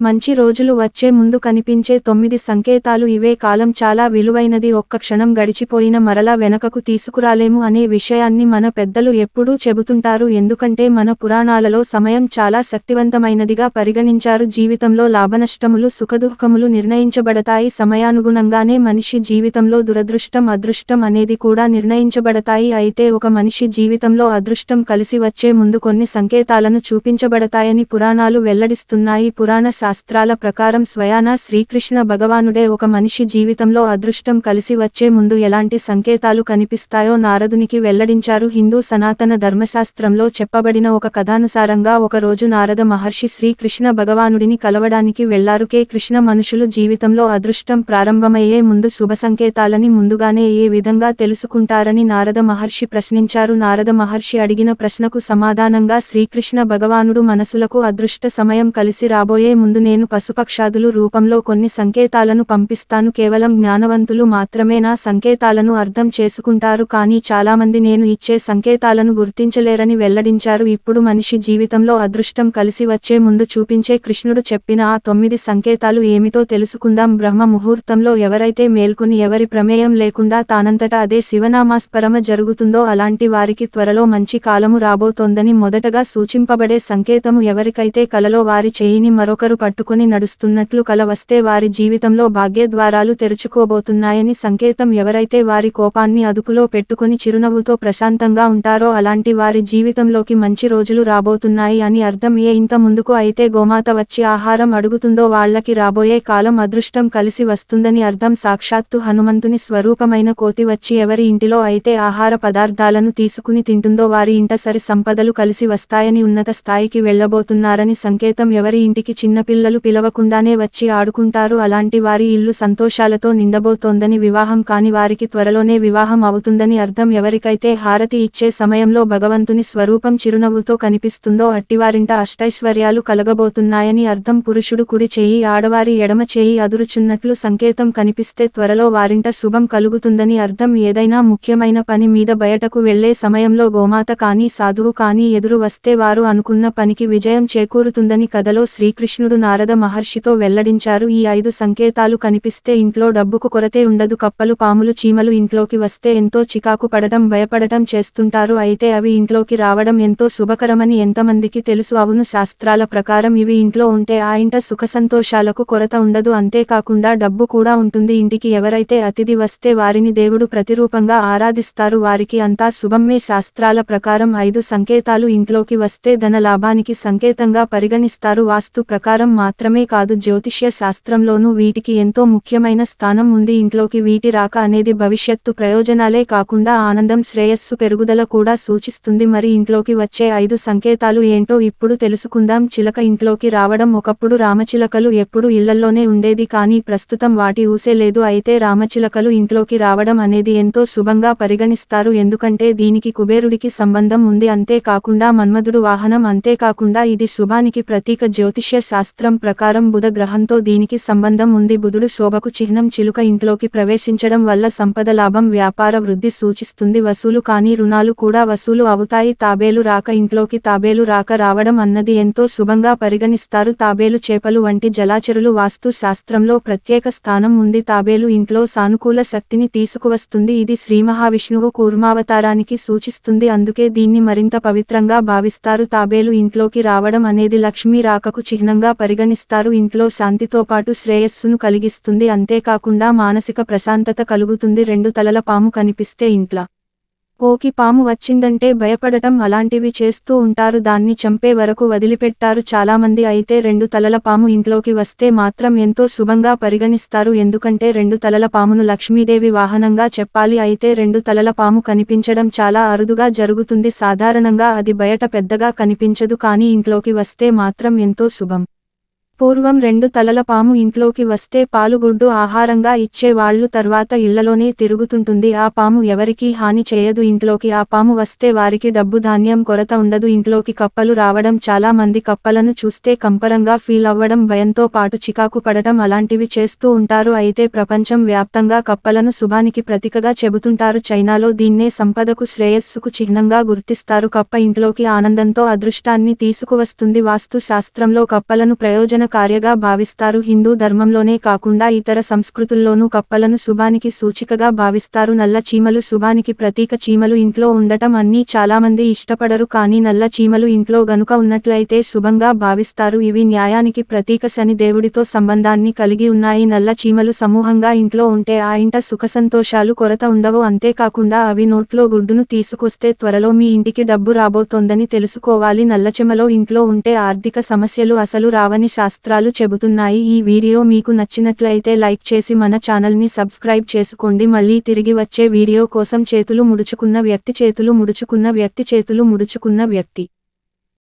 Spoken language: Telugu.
మంచి రోజులు వచ్చే ముందు కనిపించే తొమ్మిది సంకేతాలు ఇవే కాలం చాలా విలువైనది. ఒక్క క్షణం గడిచిపోయిన మరలా వెనకకు తీసుకురాలేము అనే విషయాన్ని మన పెద్దలు ఎప్పుడూ చెబుతుంటారు. ఎందుకంటే మన పురాణాలలో సమయం చాలా శక్తివంతమైనదిగా పరిగణించారు. జీవితంలో లాభనష్టములు సుఖదుఖములు నిర్ణయించబడతాయి. సమయానుగుణంగానే మనిషి జీవితంలో దురదృష్టం అదృష్టం అనేది కూడా నిర్ణయించబడతాయి. అయితే ఒక మనిషి జీవితంలో అదృష్టం కలిసి వచ్చే ముందు కొన్ని సంకేతాలను చూపించబడతాయని పురాణాలు వెల్లడిస్తున్నాయి. పురాణ శాస్త్రాల ప్రకారం స్వయాన శ్రీకృష్ణ భగవానుడే ఒక మనిషి జీవితంలో అదృష్టం కలిసి వచ్చే ముందు ఎలాంటి సంకేతాలు కనిపిస్తాయో నారదునికి వెల్లడించారు. హిందూ సనాతన ధర్మశాస్త్రంలో చెప్పబడిన ఒక కథానుసారంగా ఒక రోజు నారద మహర్షి శ్రీకృష్ణ భగవానుడిని కలవడానికి వెళ్ళారు. కే. కృష్ణ మనుషులు జీవితంలో అదృష్టం ప్రారంభమయ్యే ముందు శుభ సంకేతాలని ముందుగానే ఏ విధంగా తెలుసుకుంటారని నారద మహర్షి ప్రశ్నించారు. నారద మహర్షి అడిగిన ప్రశ్నకు సమాధానంగా శ్రీకృష్ణ భగవానుడు మనసులకు అదృష్ట సమయం కలిసి రాబోయే ముందు నేను పశుపక్షాదులు రూపంలో కొన్ని సంకేతాలను పంపిస్తాను. కేవలం జ్ఞానవంతులు మాత్రమే నా సంకేతాలను అర్థం చేసుకుంటారు. కానీ చాలామంది నేను ఇచ్చే సంకేతాలను గుర్తించలేరని వెల్లడించారు. ఇప్పుడు మనిషి జీవితంలో అదృష్టం కలిసి వచ్చే ముందు చూపించే కృష్ణుడు చెప్పిన ఆ తొమ్మిది సంకేతాలు ఏమిటో తెలుసుకుందాం. బ్రహ్మ ముహూర్తంలో ఎవరైతే మేల్కొని ఎవరి ప్రమేయం లేకుండా తానంతటా అదే శివనామాస్పరమ జరుగుతుందో అలాంటి వారికి త్వరలో మంచి కాలము రాబోతోందని మొదటగా సూచింపబడే సంకేతము ఎవరికైతే కలలో వారి చేయిని మరొకరు పట్టుకుని నడుస్తున్నట్లు కల వస్తే వారి జీవితంలో భాగ్యద్వారాలు తెరుచుకోబోతున్నాయని సంకేతం ఎవరైతే వారి కోపాన్ని అదుపులో పెట్టుకుని చిరునవ్వుతో ప్రశాంతంగా ఉంటారో అలాంటి వారి జీవితంలోకి మంచి రోజులు రాబోతున్నాయి అని అర్థం. ఏ ఇంత ముందుకు అయితే గోమాత వచ్చి ఆహారం అడుగుతుందో వాళ్ళకి రాబోయే కాలం అదృష్టం కలిసి వస్తుందని అర్థం. సాక్షాత్తు హనుమంతుని స్వరూపమైన కోతి వచ్చి ఎవరి ఇంటిలో అయితే ఆహార పదార్థాలను తీసుకుని తింటుందో వారి ఇంట సరి సంపదలు కలిసి వస్తాయని ఉన్నత స్థాయికి వెళ్ళబోతున్నారని సంకేతం. ఎవరి ఇంటికి పిల్లలు పిలవకుండానే వచ్చి ఆడుకుంటారు. అలాంటి వారి ఇల్లు సంతోషాలతో నిండబోతోందని వివాహం కాని వారికి త్వరలోనే వివాహం అవుతుందని అర్థం ఎవరికైతే హారతి ఇచ్చే సమయంలో భగవంతుని స్వరూపం చిరునవ్వుతో కనిపిస్తుందో అట్టివారింట అష్టైశ్వర్యాలు కలగబోతున్నాయని అర్థం పురుషుడు కుడి చేయి ఆడవారి ఎడమ చేయి అదురుచున్నట్లు సంకేతం కనిపిస్తే త్వరలో వారింట శుభం కలుగుతుందని అర్థం ఏదైనా ముఖ్యమైన పని మీద బయటకు వెళ్ళే సమయంలో గోమాత కానీ సాధువు కానీ ఎదురు వస్తే వారు అనుకున్న పనికి విజయం చేకూరుతుందని కథలో శ్రీకృష్ణుడు నారద మహర్షితో వెల్లడించారు. ఈ ఐదు సంకేతాలు కనిపిస్తే ఇంట్లో డబ్బుకు కొరతే ఉండదు. కప్పలు పాములు చీమలు ఇంట్లోకి వస్తే ఎంతో చికాకు పడటం భయపడటం చేస్తుంటారు. అయితే అవి ఇంట్లోకి రావడం ఎంతో శుభకరమని ఎంతమందికి తెలుసు. అవును శాస్త్రాల ప్రకారం ఇవి ఇంట్లో ఉంటే ఆ ఇంట సుఖ సంతోషాలకు కొరత ఉండదు. అంతేకాకుండా డబ్బు కూడా ఉంటుంది. ఇంటికి ఎవరైతే అతిథి వస్తే వారిని దేవుడు ప్రతిరూపంగా ఆరాధిస్తారు. వారికి అంతా శుభమే. శాస్త్రాల ప్రకారం ఐదు సంకేతాలు ఇంట్లోకి వస్తే ధన లాభానికి సంకేతంగా పరిగణిస్తారు. వాస్తు ప్రకారం మాత్రమే కాదు జ్యోతిష్య శాస్త్రంలోనూ వీటికి ఎంతో ముఖ్యమైన స్థానం ఉంది. ఇంట్లోకి వీటి రాక అనేది భవిష్యత్తు ప్రయోజనాలే కాకుండా ఆనందం శ్రేయస్సు పెరుగుదల కూడా సూచిస్తుంది. మరి ఇంట్లోకి వచ్చే ఐదు సంకేతాలు ఏంటో ఇప్పుడు తెలుసుకుందాం. చిలక ఇంట్లోకి రావడం ఒకప్పుడు రామచిలకలు ఎప్పుడు ఇళ్ళలోనే ఉండేది కానీ ప్రస్తుతం వాటి ఊసే లేదు. అయితే రామచిలకలు ఇంట్లోకి రావడం అనేది ఎంతో శుభంగా పరిగణిస్తారు. ఎందుకంటే దీనికి కుబేరుడికి సంబంధం ఉంది. అంతేకాకుండా మన్మధుడు వాహనం. అంతేకాకుండా ఇది శుభానికి ప్రతీక జ్యోతిష్య శాస్త్రం. ప్రకారం బుధ గ్రహంతో దీనికి సంబంధం ఉంది. బుధుడు శోభకు చిహ్నం చిలుక ఇంట్లోకి ప్రవేశించడం వల్ల సంపద లాభం వ్యాపార వృద్ధి సూచిస్తుంది. వసూలు కానీ రుణాలు కూడా వసూలు అవుతాయి. తాబేలు రాక ఇంట్లోకి తాబేలు రాక రావడం అన్నది ఎంతో శుభంగా పరిగణిస్తారు. తాబేలు చేపలు వంటి జలాచరులు వాస్తు శాస్త్రంలో ప్రత్యేక స్థానం ఉంది. తాబేలు ఇంట్లో సానుకూల శక్తిని తీసుకువస్తుంది. ఇది శ్రీ మహావిష్ణువు కూర్మావతారానికి సూచిస్తుంది. అందుకే దీన్ని మరింత పవిత్రంగా భావిస్తారు. తాబేలు ఇంట్లోకి రావడం అనేది లక్ష్మీ రాకకు చిహ్నంగా పరిగణిస్తారు. ఇంట్లో శాంతితో పాటు శ్రేయస్సును కలిగిస్తుంది. అంతేకాకుండా మానసిక ప్రశాంతత కలుగుతుంది. రెండు తలల పాము కనిపిస్తే ఇంట్ల ఓకి పాము వచ్చిందంటే భయపడటం అలాంటివి చేస్తూ ఉంటారు. దాన్ని చంపే వరకు వదిలిపెట్టారు చాలామంది. అయితే రెండు తలల పాము ఇంట్లోకి వస్తే మాత్రం ఎంతో శుభంగా పరిగణిస్తారు. ఎందుకంటే రెండు తలల పామును లక్ష్మీదేవి వాహనంగా చెప్పాలి. అయితే రెండు తలల పాము కనిపించడం చాలా అరుదుగా జరుగుతుంది. సాధారణంగా అది బయట పెద్దగా కనిపించదు. కానీ ఇంట్లోకి వస్తే మాత్రం ఎంతో శుభం. పూర్వం రెండు తలల పాము ఇంట్లోకి వస్తే పాలుగుడ్డు ఆహారంగా ఇచ్చే వాళ్ళు తర్వాత ఇళ్ళలోనే తిరుగుతుంటుంది. ఆ పాము ఎవరికీ హాని చేయదు. ఇంట్లోకి ఆ పాము వస్తే వారికి డబ్బు ధాన్యం కొరత ఉండదు. ఇంట్లోకి కప్పలు రావడం చాలా మంది కప్పలను చూస్తే కంపరంగా ఫీల్ అవ్వడం భయంతో పాటు చికాకు పడటం అలాంటివి చేస్తూ ఉంటారు. అయితే ప్రపంచం వ్యాప్తంగా కప్పలను శుభానికి ప్రతీకగా చెబుతుంటారు. చైనాలో దీన్నే సంపదకు శ్రేయస్సుకు చిహ్నంగా గుర్తిస్తారు. కప్ప ఇంట్లోకి ఆనందంతో అదృష్టాన్ని తీసుకువస్తుంది. వాస్తు శాస్త్రంలో కప్పలను ప్రయోజన కార్యగా భావిస్తారు. హిందూ ధర్మంలోనే కాకుండా ఇతర సంస్కృతుల్లోనూ కప్పలను శుభానికి సూచికగా భావిస్తారు. నల్ల చీమలు శుభానికి ప్రతీక చీమలు ఇంట్లో ఉండటం అన్నీ చాలామంది ఇష్టపడరు కానీ నల్ల చీమలు ఇంట్లో గనుక ఉన్నట్లయితే శుభంగా భావిస్తారు. ఇవి న్యాయానికి ప్రతీక శని దేవుడితో సంబంధాన్ని కలిగి ఉన్నాయి. నల్ల చీమలు సమూహంగా ఇంట్లో ఉంటే ఆ ఇంట సుఖ సంతోషాలు కొరత ఉండవు. అంతేకాకుండా అవి నోట్లో గుడ్డును తీసుకొస్తే త్వరలో మీ ఇంటికి డబ్బు రాబోతోందని తెలుసుకోవాలి. నల్లచెమలో ఇంట్లో ఉంటే ఆర్థిక సమస్యలు అసలు రావని శాస్త్రాలు చెబుతున్నాయి. ఈ వీడియో మీకు నచ్చినట్లయితే లైక్ చేసి మన ఛానల్ని సబ్స్క్రైబ్ చేసుకోండి. మళ్ళీ తిరిగి వచ్చే వీడియో కోసం చేతులు ముడుచుకున్న వ్యక్తి చేతులు ముడుచుకున్న వ్యక్తి చేతులు ముడుచుకున్న వ్యక్తి.